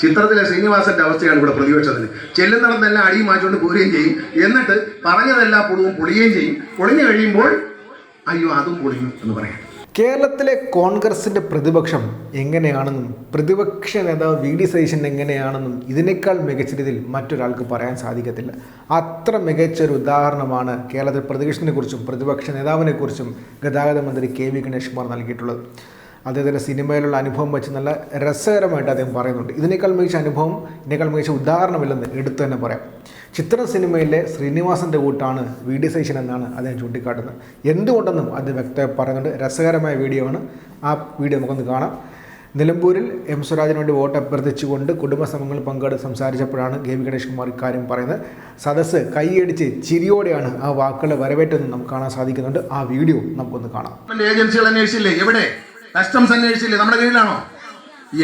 ചിത്രത്തിലെ ശ്രീനിവാസന്റെ അവസ്ഥയാണ് ഇവിടെ പ്രതിപക്ഷത്തിന് ചെല്ലുന്നിടത്തെല്ലാം അടിയും മാച്ചുകൊണ്ട് പോരുകയും ചെയ്യും. എന്നിട്ട് പറഞ്ഞതെല്ലാം പുളുവും പൊളിയുകയും ചെയ്യും. പൊളിഞ്ഞു കഴിയുമ്പോൾ അയ്യോ അതും പൊളിഞ്ഞു എന്ന് പറയാം. കേരളത്തിലെ കോൺഗ്രസിന്റെ പ്രതിപക്ഷം എങ്ങനെയാണെന്നും പ്രതിപക്ഷ നേതാവ് വി ഡി സതീശൻ എങ്ങനെയാണെന്നും ഇതിനേക്കാൾ മികച്ച രീതിയിൽ മറ്റൊരാൾക്ക് പറയാൻ സാധിക്കത്തില്ല. അത്ര മികച്ച ഒരു ഉദാഹരണമാണ് കേരളത്തിൽ പ്രതിപക്ഷത്തിനെക്കുറിച്ചും പ്രതിപക്ഷ നേതാവിനെക്കുറിച്ചും ഗതാഗത മന്ത്രി കെ വി ഗണേഷ് കുമാർ നൽകിയിട്ടുള്ളത്. അദ്ദേഹത്തിന്റെ സിനിമയിലുള്ള അനുഭവം വെച്ച് നല്ല രസകരമായിട്ട് അദ്ദേഹം പറയുന്നുണ്ട്. ഇതിനേക്കാൾ മികച്ച അനുഭവം ഇതിനേക്കാൾ മികച്ച ഉദാഹരണമില്ലെന്ന് എടുത്തു തന്നെ പറയാം. ചിത്ര സിനിമയിലെ ശ്രീനിവാസന്റെ കൂട്ടാണ് വി ഡി സൈഷൻ എന്നാണ് അദ്ദേഹം ചൂണ്ടിക്കാട്ടുന്നത്. എന്തുകൊണ്ടെന്നും അത് വ്യക്തമായി പറയുന്നുണ്ട്. രസകരമായ വീഡിയോ ആണ്. ആ വീഡിയോ നമുക്കൊന്ന് കാണാം. നിലമ്പൂരിൽ എം സ്വരാജിന് വേണ്ടി വോട്ട് അഭ്യർത്ഥിച്ചുകൊണ്ട് കുടുംബസമങ്ങൾ പങ്കെടുത്ത് സംസാരിച്ചപ്പോഴാണ് കെ വി ഗണേഷ് കുമാർ ഇക്കാര്യം പറയുന്നത്. സദസ്സ് കൈയടിച്ച് ചിരിയോടെയാണ് ആ വാക്കുകളെ വരവേറ്റെന്ന് നമുക്ക് കാണാൻ സാധിക്കുന്നുണ്ട്. ആ വീഡിയോ നമുക്കൊന്ന് കാണാം. ഏജൻസികൾ അന്വേഷിച്ചില്ലേ? എവിടെ? കസ്റ്റംസ് അന്വേഷിച്ചില്ലേ? നമ്മുടെ കീഴിലാണോ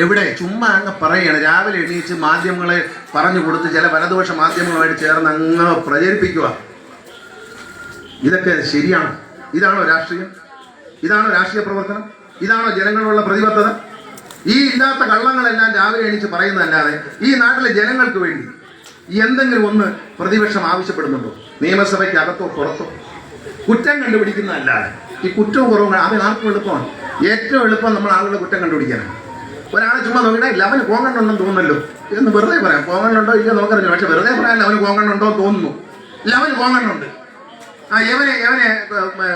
എവിടെ? ചുമ്മാ അങ്ങ് പറയാണ്. രാവിലെ എണീച്ച് മാധ്യമങ്ങളെ പറഞ്ഞു കൊടുത്ത് ചില വലതുപക്ഷ മാധ്യമങ്ങളുമായിട്ട് ചേർന്ന് അങ്ങ് പ്രചരിപ്പിക്കുക ഇതൊക്കെ ശരിയാണോ. ഇതാണോ രാഷ്ട്രീയം? ഇതാണോ രാഷ്ട്രീയ പ്രവർത്തനം? ഇതാണോ ജനങ്ങളോടുള്ള പ്രതിബദ്ധത? ഈ ഇല്ലാത്ത കള്ളങ്ങളെല്ലാം രാവിലെ എണീച്ച് പറയുന്നതല്ലാതെ ഈ നാട്ടിലെ ജനങ്ങൾക്ക് വേണ്ടി എന്തെങ്കിലും ഒന്ന് പ്രതിപക്ഷം ആവശ്യപ്പെടുന്നുണ്ടോ? നിയമസഭയ്ക്ക് അകത്തോ പുറത്തോ? കുറ്റം കണ്ടുപിടിക്കുന്നതല്ലാതെ. ഈ കുറ്റവും കുറവും അത് ആർക്കും എളുപ്പമാണ്. ഏറ്റവും എളുപ്പം നമ്മൾ ആളുകളുടെ കുറ്റം കണ്ടുപിടിക്കാനാണ്. ഒരാളെ ചുമ്മാ നോക്കിയിട്ട് ഇല്ല അവന് കോങ്ങണ്ണുണ്ടെന്ന് തോന്നുന്നല്ലോ. എന്ന് വെറുതെ പറയാം. കോങ്ങണ്ണുണ്ടോ ഇല്ല നോക്കറിഞ്ഞു പക്ഷെ വെറുതെ പറയാൻ അവന് കോങ്ങണ്ണുണ്ടോ തോന്നുന്നു. ഇല്ല അവന് കോങ്ങണ്ണുണ്ട് ആ യവനെ യവനെ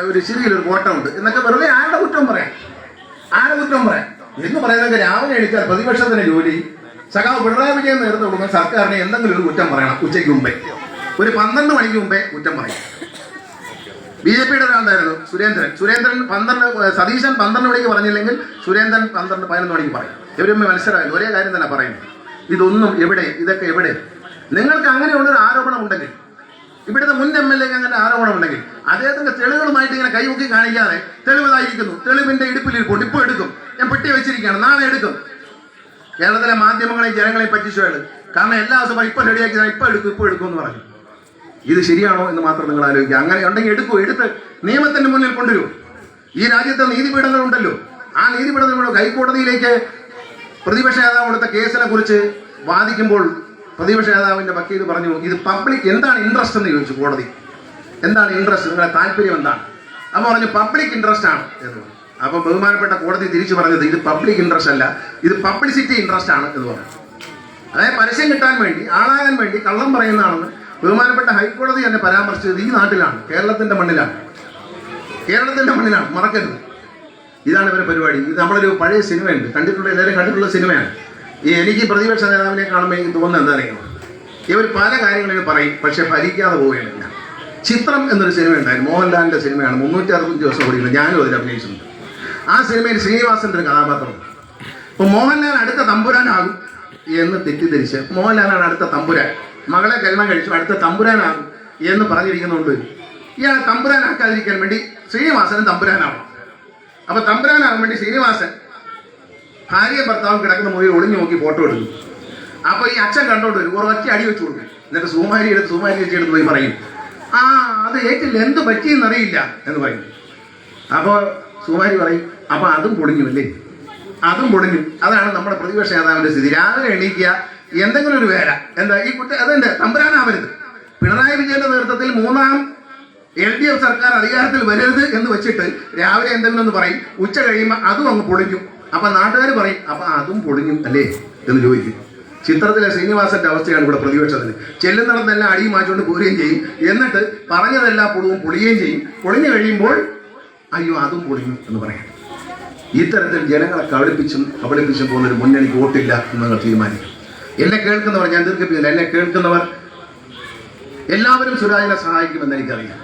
ഒരു ശരിയിൽ ഒരു കോട്ടമുണ്ട്. എന്നൊക്കെ വെറുതെ ആരുടെ കുറ്റം പറയാം? ആരുടെ കുറ്റം പറയാം? എന്ന് പറയുന്നത് രാവിലെ എഴുതിയാൽ പ്രതിപക്ഷത്തിന്റെ ജോലി. സഖാവ് പിണറായി വിജയൻ നേതൃത്വം കൊടുക്കുന്ന സർക്കാരിനെ എന്തെങ്കിലും ഒരു കുറ്റം പറയണം ഉച്ചയ്ക്ക് മുമ്പേ. ഒരു പന്ത്രണ്ട് മണിക്ക് മുമ്പേ കുറ്റം പറയും. ബി ജെ പിയുടെ ഒരാളുണ്ടായിരുന്നു സുരേന്ദ്രൻ. സുരേന്ദ്രൻ പന്ത്രണ്ട് സതീശൻ പന്ത്രണ്ട് മണിക്ക് പറഞ്ഞില്ലെങ്കിൽ സുരേന്ദ്രൻ പന്ത്രണ്ട് പതിനൊന്ന് മണിക്ക് പറയും. ഇവരും മത്സരമായിരുന്നു. ഒരേ കാര്യം തന്നെ പറയുന്നത് ഇതൊന്നും എവിടെ ഇതൊക്കെ എവിടെ? നിങ്ങൾക്ക് അങ്ങനെയുള്ളൊരു ആരോപണം ഉണ്ടെങ്കിൽ ഇവിടുത്തെ മുൻ എം എൽ എക്ക് അങ്ങനെ ആരോപണം ഉണ്ടെങ്കിൽ അദ്ദേഹത്തിന്റെ തെളിവുകളുമായിട്ട് ഇങ്ങനെ കൈമുക്കി കാണിക്കാതെ തെളിവതായിരിക്കുന്നു. തെളിവിന്റെ ഇടുപ്പിൽ ഇരിപ്പുണ്ട് ഇപ്പൊ എടുക്കും. ഞാൻ പെട്ടി വെച്ചിരിക്കുകയാണ്. നാളെ എടുക്കും. കേരളത്തിലെ മാധ്യമങ്ങളെയും ജനങ്ങളെയും പറ്റിച്ചു കാരണം എല്ലാ ദിവസവും ഇപ്പൊ റെഡിയാക്കി ഇപ്പൊ എടുക്കും ഇപ്പൊ എടുക്കും എന്ന് പറഞ്ഞു. ഇത് ശരിയാണോ എന്ന് മാത്രം നിങ്ങൾ ആലോചിക്കുക. അങ്ങനെ ഉണ്ടെങ്കിൽ എടുക്കൂ എടുത്ത് നിയമത്തിന്റെ മുന്നിൽ കൊണ്ടുവരൂ. ഈ രാജ്യത്തെ നീതിപീഠങ്ങൾ ഉണ്ടല്ലോ ആ നീതിപീഠങ്ങൾ ഹൈക്കോടതിയിലേക്ക് പ്രതിപക്ഷ നേതാവ് കൊടുത്ത കേസിനെ കുറിച്ച് വാദിക്കുമ്പോൾ പ്രതിപക്ഷ നേതാവിന്റെ വക്കീൽ പറഞ്ഞു ഇത് പബ്ലിക് എന്താണ് ഇൻട്രസ്റ്റ് എന്ന് ചോദിച്ചു കോടതി. എന്താണ് ഇൻട്രസ്റ്റ് നിങ്ങളുടെ താല്പര്യം എന്താണ്? അപ്പൊ പറഞ്ഞു പബ്ലിക് ഇൻട്രസ്റ്റ് ആണ്. എന്ന് അപ്പൊ ബഹുമാനപ്പെട്ട കോടതി തിരിച്ചു പറഞ്ഞത് ഇത് പബ്ലിക് ഇൻട്രസ്റ്റ് അല്ല ഇത് പബ്ലിസിറ്റി ഇൻട്രസ്റ്റ് ആണ്. എന്ന് പറഞ്ഞു. അതായത് പരസ്യം കിട്ടാൻ വേണ്ടി ആളാകാൻ വേണ്ടി കള്ളം പറയുന്നതാണെന്ന് ബഹുമാനപ്പെട്ട ഹൈക്കോടതി എന്നെ പരാമർശിച്ചത് ഈ നാട്ടിലാണ് കേരളത്തിന്റെ മണ്ണിലാണ്. കേരളത്തിന്റെ മണ്ണിലാണ് മറക്കരുത്. ഇതാണ് ഇവരുടെ പരിപാടി. ഇത് നമ്മളൊരു പഴയ സിനിമയുണ്ട്. കണ്ടിട്ടുള്ള എല്ലാവരും കണ്ടിട്ടുള്ള സിനിമയാണ്. ഈ എനിക്ക് പ്രതിപക്ഷ നേതാവിനെ കാണുമ്പോൾ എനിക്ക് തോന്നുന്നത് എന്താ അറിയണം ഇവർ പല കാര്യങ്ങളും പറയും പക്ഷെ ഫലിക്കാതെ പോവുകയാണ് ചിത്രം എന്നൊരു സിനിമ ഉണ്ടായിരുന്നു മോഹൻലാലിന്റെ സിനിമയാണ്. മുന്നൂറ്റി അറുപത്തഞ്ച് ദിവസം ഓടിക്കുന്നത് ഞാനും അതിൽ അഭിനയിച്ചിട്ടുണ്ട്. ആ സിനിമയിൽ ശ്രീനിവാസന്റെ ഒരു കഥാപാത്രമുണ്ട് അപ്പൊ മോഹൻലാൽ അടുത്ത തമ്പുരാനാകും എന്ന് തെറ്റിദ്ധരിച്ച് മോഹൻലാലാണ് അടുത്ത തമ്പുരാൻ. മകളെ കല്യാണം കഴിച്ചു അടുത്ത തമ്പുരാനാകും എന്ന് പറഞ്ഞിരിക്കുന്നുണ്ട്. ഇയാൾ തമ്പുരാനാക്കാതിരിക്കാൻ വേണ്ടി ശ്രീനിവാസനും തമ്പുരാനാവണം അപ്പൊ തമ്പുരാനാകാൻ വേണ്ടി ശ്രീനിവാസൻ ഭാര്യ ഭർത്താവും കിടക്കുന്ന മുറിയിൽ ഒളിഞ്ഞു നോക്കി ഫോട്ടോ എടുക്കും അപ്പൊ ഈ അച്ഛൻ കണ്ടോണ്ട് വരും ഒറ്റ അടി വെച്ചു കൊടുക്കും. എന്നിട്ട് സുമാരി എടുത്ത് സുമാരി വെച്ചെടുത്ത് പോയി പറയും ആ അത് ഏറ്റില്ല എന്ത് പറ്റിയെന്നറിയില്ല എന്ന് പറയും. അപ്പോൾ സുമാരി പറയും അപ്പൊ അതും പൊളിഞ്ഞു അല്ലേ? അതും മുടങ്ങും. അതാണ് നമ്മുടെ പ്രതിപക്ഷ നേതാവിന്റെ സ്ഥിതി. രാവിലെ എണീക്കുക എന്തെങ്കിലും ഒരു വേല. എന്താ ഈ കുറ്റ അതെന്റെ തമ്പുരാനാവരുത് പിണറായി വിജയന്റെ നേതൃത്വത്തിൽ മൂന്നാം എൽ ഡി എഫ് സർക്കാർ അധികാരത്തിൽ വരരുത് എന്ന് വെച്ചിട്ട് രാവിലെ എന്തെങ്കിലും ഒന്ന് പറയും. ഉച്ച കഴിയുമ്പോൾ അതും അങ്ങ് പൊളിഞ്ഞു അപ്പൊ നാട്ടുകാർ പറയും അപ്പൊ അതും പൊളിഞ്ഞു അല്ലേ? എന്ന് ചോദിക്കും. ചിത്രത്തിലെ ശ്രീനിവാസന്റെ അവസ്ഥയാണ് ഇവിടെ പ്രതിപക്ഷത്തിന്. ചെല്ലുന്നിടത്തെല്ലാം അടിയും മാറ്റിക്കൊണ്ട് പോരുകയും ചെയ്യും. എന്നിട്ട് പറഞ്ഞതെല്ലാം പൊടുവും പൊളിയുകയും ചെയ്യും. പൊളിഞ്ഞു കഴിയുമ്പോൾ അയ്യോ അതും പൊളിഞ്ഞു എന്ന് പറയാം. ഇത്തരത്തിൽ ജനങ്ങളെ കബളിപ്പിച്ചും കബളിപ്പിച്ചും പോകുന്ന ഒരു മുന്നണിക്ക് വോട്ടില്ല എന്ന് നിങ്ങൾ തീരുമാനിക്കും. എന്നെ കേൾക്കുന്നവർ ഞാൻ ദീർഘിപ്പിക്കുന്നില്ല എന്നെ കേൾക്കുന്നവർ എല്ലാവരും സുരാജിനെ സഹായിക്കുമെന്ന് എനിക്കറിയാം.